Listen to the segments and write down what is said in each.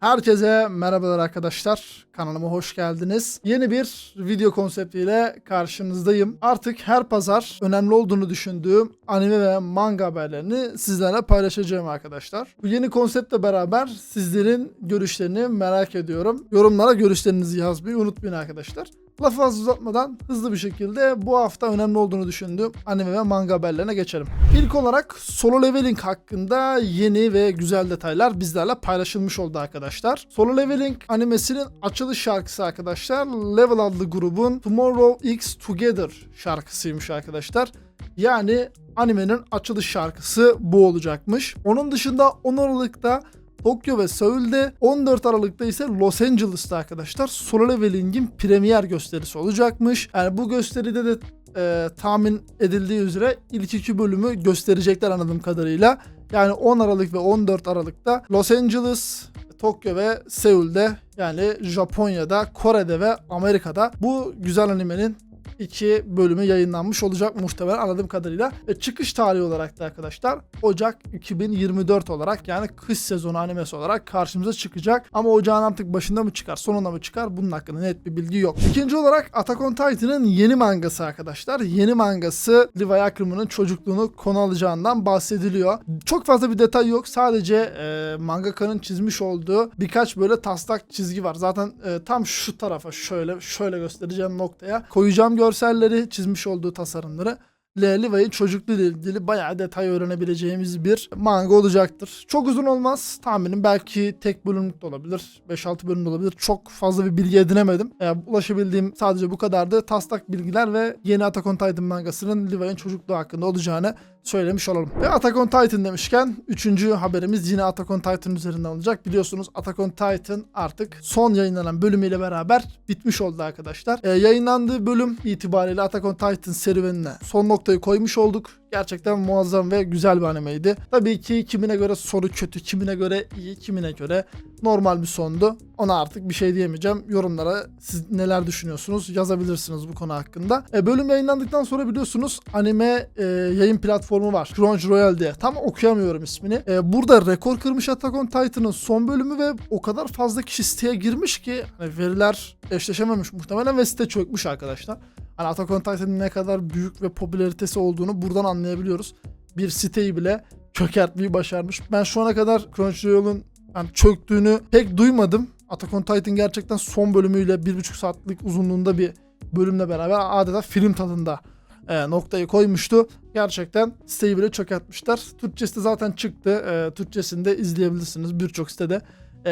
Herkese merhabalar arkadaşlar. Kanalıma hoş geldiniz. Yeni bir video konseptiyle karşınızdayım. Artık her pazar önemli olduğunu düşündüğüm anime ve manga haberlerini sizlerle paylaşacağım arkadaşlar. Bu yeni konseptle beraber sizlerin görüşlerini merak ediyorum. Yorumlara görüşlerinizi yazmayı unutmayın arkadaşlar. Lafı fazla uzatmadan hızlı bir şekilde bu hafta önemli olduğunu düşündüğüm anime ve manga haberlerine geçelim. İlk olarak Solo Leveling hakkında yeni ve güzel detaylar bizlerle paylaşılmış oldu arkadaşlar. Solo Leveling animesinin açılış şarkısı arkadaşlar Level adlı grubun Tomorrow X Together şarkısıymış arkadaşlar. Yani animenin açılış şarkısı bu olacakmış. Onun dışında 10 Aralık'ta Tokyo ve Seul'de 14 Aralık'ta ise Los Angeles'ta arkadaşlar Solo Leveling'in premier gösterisi olacakmış. Yani bu gösteride de e, tahmin edildiği üzere ilk iki bölümü gösterecekler anladığım kadarıyla. Yani 10 Aralık ve 14 Aralık'ta Los Angeles, Tokyo ve Seul'de yani Japonya'da, Kore'de ve Amerika'da bu güzel animenin iki bölümü yayınlanmış olacak muhtemelen anladığım kadarıyla. Ve çıkış tarihi olarak da arkadaşlar Ocak 2024 olarak yani kış sezonu animesi olarak karşımıza çıkacak. Ama ocağın artık başında mı çıkar sonunda mı çıkar bunun hakkında net bir bilgi yok. İkinci olarak Attack on Titan'ın yeni mangası arkadaşlar. Yeni mangası Levi Ackerman'ın çocukluğunu konu alacağından bahsediliyor. Çok fazla bir detay yok. Sadece e, mangakanın çizmiş olduğu birkaç böyle taslak çizgi var. Zaten e, tam şu tarafa şöyle şöyle göstereceğim noktaya koyacağım görselleri çizmiş olduğu tasarımları. Levi'nin çocukluğu ile ilgili bayağı detay öğrenebileceğimiz bir manga olacaktır. Çok uzun olmaz. Tahminim belki tek bölümlük de olabilir. 5-6 bölüm de olabilir. Çok fazla bir bilgi edinemedim. E, ulaşabildiğim sadece bu kadardı. Taslak bilgiler ve yeni Attack on Titan mangasının Levi'nin çocukluğu hakkında olacağını söylemiş olalım. Ve Attack on Titan demişken 3. haberimiz yine Attack on Titan üzerinden olacak. Biliyorsunuz Attack on Titan artık son yayınlanan bölümüyle beraber bitmiş oldu arkadaşlar. E, yayınlandığı bölüm itibariyle Attack on Titan serüvenine son noktayı koymuş olduk. Gerçekten muazzam ve güzel bir animeydi. Tabii ki kimine göre soru kötü, kimine göre iyi, kimine göre normal bir sondu. Ona artık bir şey diyemeyeceğim. Yorumlara siz neler düşünüyorsunuz yazabilirsiniz bu konu hakkında. E, bölüm yayınlandıktan sonra biliyorsunuz anime e, yayın platformu var. Crunchyroll diye. Tam okuyamıyorum ismini. E, burada rekor kırmış Attack on Titan'ın son bölümü ve o kadar fazla kişi siteye girmiş ki hani veriler eşleşememiş muhtemelen ve site çökmüş arkadaşlar. Hani Attack on Titan'ın ne kadar büyük ve popülaritesi olduğunu buradan anlayabiliyoruz. Bir siteyi bile çökertmeyi başarmış. Ben şu ana kadar Crunchyroll'un yani çöktüğünü pek duymadım. Attack on Titan gerçekten son bölümüyle 1,5 saatlik uzunluğunda bir bölümle beraber adeta film tadında e, noktayı koymuştu. Gerçekten siteyi bile çökertmişler. Türkçesi de zaten çıktı. E, Türkçesini de izleyebilirsiniz birçok sitede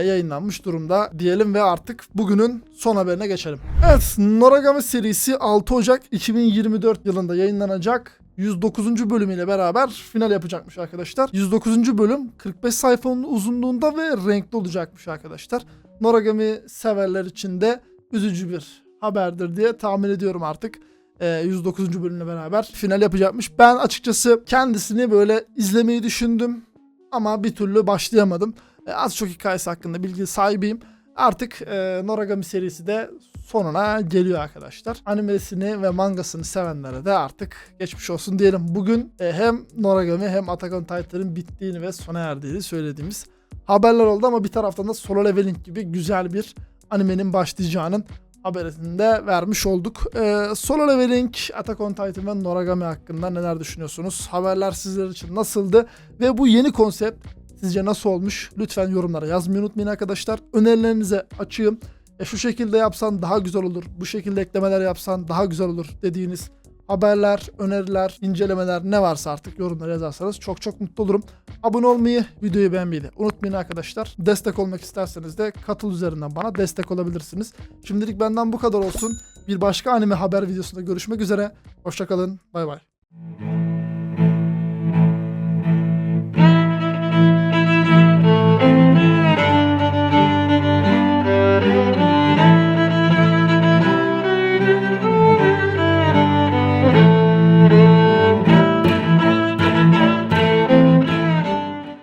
yayınlanmış durumda diyelim ve artık bugünün son haberine geçelim. Evet Noragami serisi 6 Ocak 2024 yılında yayınlanacak 109. bölümüyle beraber final yapacakmış arkadaşlar. 109. bölüm 45 sayfanın uzunluğunda ve renkli olacakmış arkadaşlar. Noragami severler için de üzücü bir haberdir diye tahmin ediyorum artık. Ee, 109. bölümle beraber final yapacakmış. Ben açıkçası kendisini böyle izlemeyi düşündüm ama bir türlü başlayamadım. Ee, az çok hikayesi hakkında bilgi sahibiyim. Artık e, Noragami serisi de sonuna geliyor arkadaşlar. Animesini ve mangasını sevenlere de artık geçmiş olsun diyelim. Bugün e, hem Noragami hem Attack on Titan'ın bittiğini ve sona erdiğini söylediğimiz haberler oldu ama bir taraftan da Solo Leveling gibi güzel bir animenin başlayacağının haberini de vermiş olduk. Ee, Solo Leveling, Attack on Titan ve Noragami hakkında neler düşünüyorsunuz? Haberler sizler için nasıldı? Ve bu yeni konsept sizce nasıl olmuş? Lütfen yorumlara yazmayı unutmayın arkadaşlar. Önerilerinize açığım. E, şu şekilde yapsan daha güzel olur. Bu şekilde eklemeler yapsan daha güzel olur dediğiniz haberler, öneriler, incelemeler ne varsa artık yorumlara yazarsanız çok çok mutlu olurum. Abone olmayı, videoyu beğenmeyi de unutmayın arkadaşlar. Destek olmak isterseniz de katıl üzerinden bana destek olabilirsiniz. Şimdilik benden bu kadar olsun. Bir başka anime haber videosunda görüşmek üzere. Hoşçakalın. Bay bay.